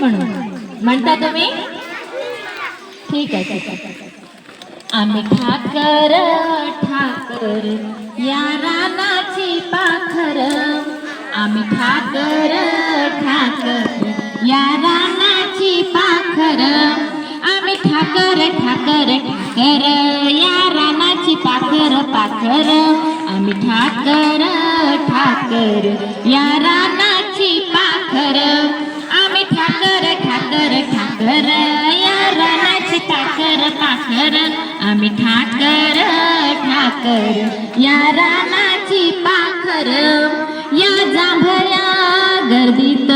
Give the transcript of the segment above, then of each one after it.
म्हणून. म्हणता तुम्ही? ठीक आहे ठीक आहे. आम्ही ठाकर ठाकर या रानाची पाखर. आम्ही ठाकर ठाकर या रानाची पाखर. आम्ही ठाकर ठाकर ठाकर या रानाची पाखर पाखर. आम्ही ठाकर ठाकर या रान ठाकर ठाकर या रानाची पाखर या जांभळ्या गर्दीत.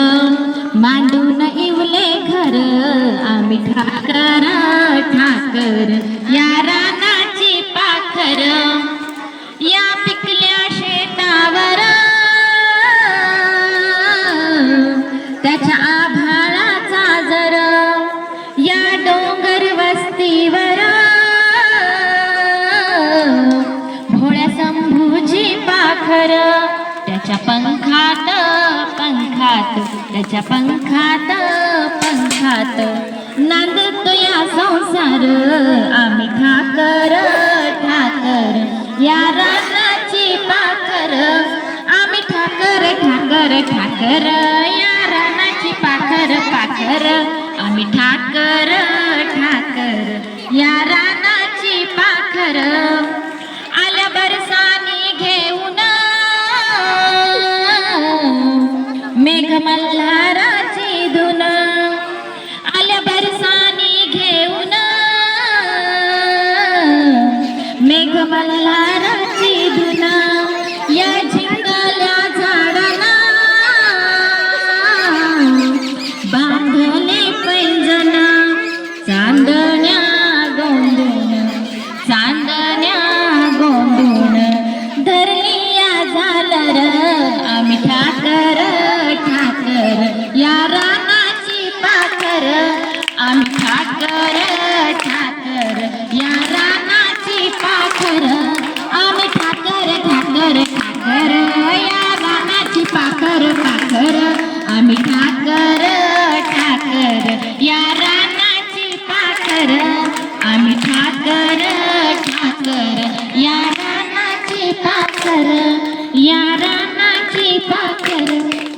मांडून इवले घर आम्ही ठाकर. त्याच्या पंखात पंखात त्याच्या पंखात पंखात. नांदतो या संसार आम्ही ठाकर ठाकर. या रानाची पाखर आम्ही ठाकर ठाकर ठाकर. या रानाची पाखर पाखर आम्ही ठाकर ठाकर. या रानाची पाखर మేఘమల్లా ठाकर आम्ही ठाकर ठाकर या रानाची पाकर. आम्ही ठाकर ठाकर या रानाची पाकर या रानाची पाकर.